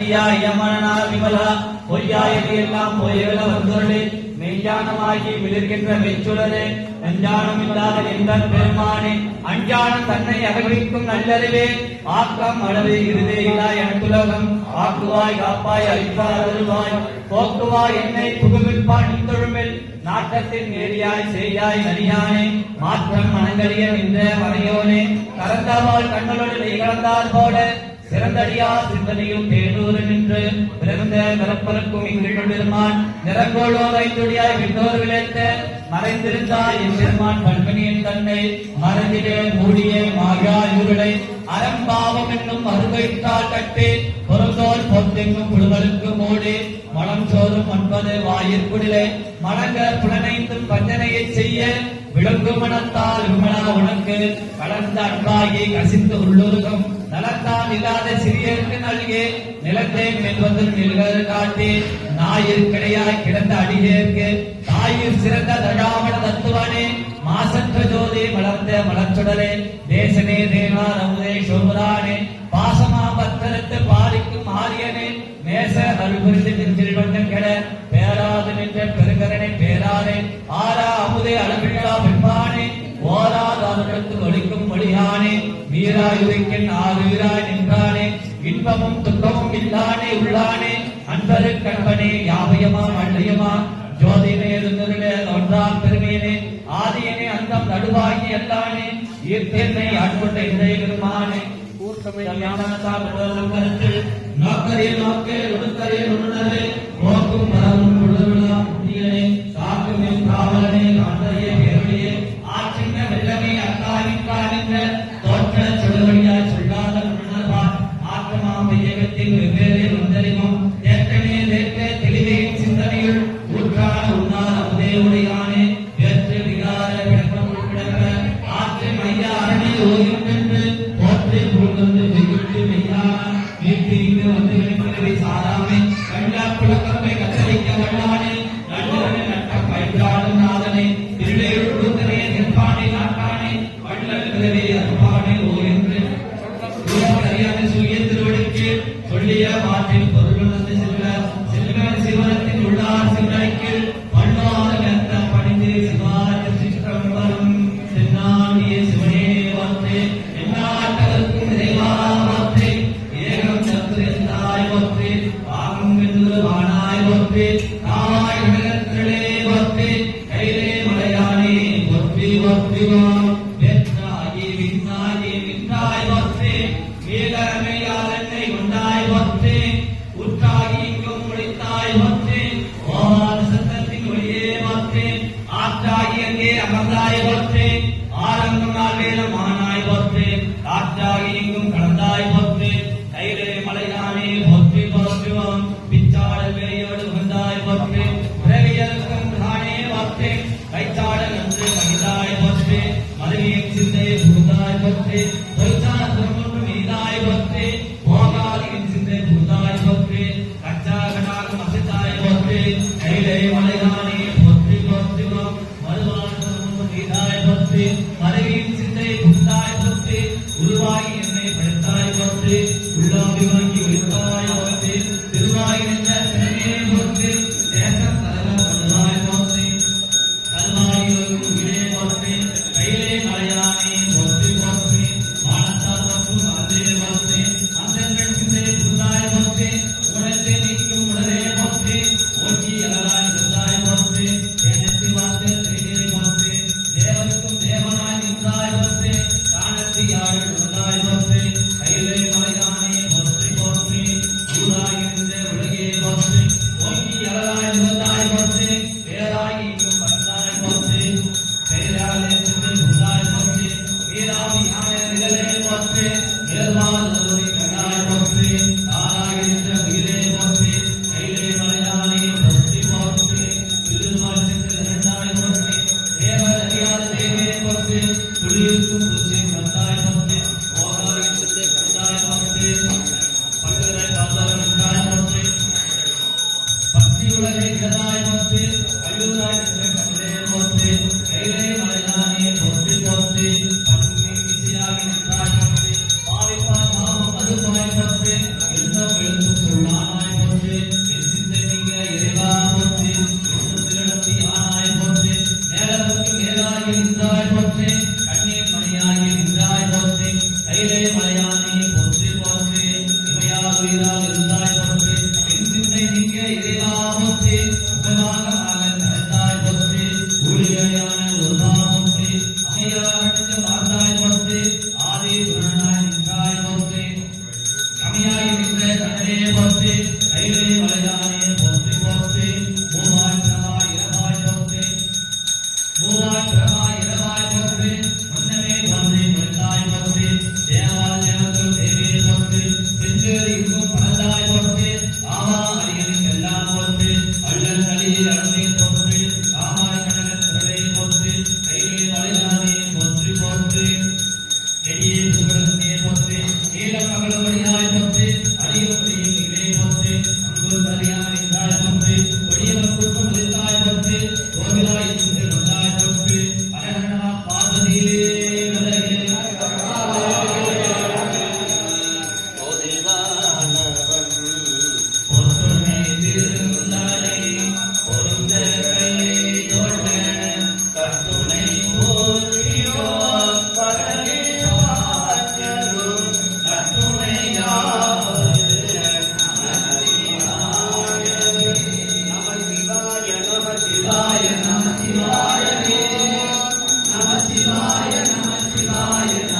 ஐயா யமனா விமலா பொய்யாயது எல்லாம் பொய்கள வந்தொருளே மெய்ஞானமாகி விளிர்கின்ற மெச்சுடரே அஞ்ஞானம் இல்லாத எந்த பெருமானே அஞ்ஞானம் தன்னை அகழ்விக்கும் நல்லறிவே ஆக்கம் அளவு இருதே இல்லா எனக்குலகம் ஆக்குவாய் காப்பாய் அழிப்பாய் அருள்வாய் போக்குவாய் என்னை புகுவிப்பான் இத்தொழுமில் நாட்டத்தின் நேரியாய் செய்யாய் நரியானே மாற்றம் மனங்கரிய நின்ற மறையோனே கறந்தவாள் கண்ணலோடு நீ கலந்தால் போல சிறந்தடியா சிந்தனையும் தேனூறு நின்று பிறந்த நிரப்பருக்கும் இங்கிட்டு பெருமான் நிறங்கோளோர் ஐந்துடியாய் விண்ணோர் விளைத்த மறைந்திருந்தாய் என் பண்பனியின் தன்னை மறந்திட மூடிய மாயா இருளை அறம்பாவம் என்னும் மறுவைத்தால் கட்டி பொருந்தோல் பொத்தெங்கும் புழுவருக்கு மூடி மனம் சோறும் ஒன்பது வாயிற்குடிலே மணங்க புலனைந்தும் பஞ்சனையை செய்ய விளங்கு மனத்தால் விமலா உனக்கு கலந்த அன்பாகி கசிந்து உள்ளுருகும் நலத்தான் இல்லாத சிறியருக்கு நல்கே நிலத்தை மெல்வது நில்கள் காட்டி. நாயிற் கிடையாய் கிடந்த அடிகேற்கு தாயிர் சிறந்த தழாமண தத்துவனே. மாசற்ற ஜோதி மலர்ந்த மலர்ச்சுடரே. தேசனே தேவா அமுதே சோபரானே பாசமா பத்திரத்து பாலிக்கும் ஆரியனே. மேச அருள்புரிந்து உள்ளானே அன்பரு கண்பனே யாவயமா வள்ளியமா ஜோதினே இருந்தருளே ஒன்றாம் பெருமையனே ஆதியனே அந்தம் நடுவாகி எல்லானே ஈர்த்தென்னை ஆட்கொண்ட இதய பெருமானே. நோக்கரில் நோக்கே உடுக்கரில் உணரே போக்கும் பரவும் உடலாம் புதியனே மையா You. உருவாகி என்னை படைத்தாய் பற்றி vida. शिवाय य मया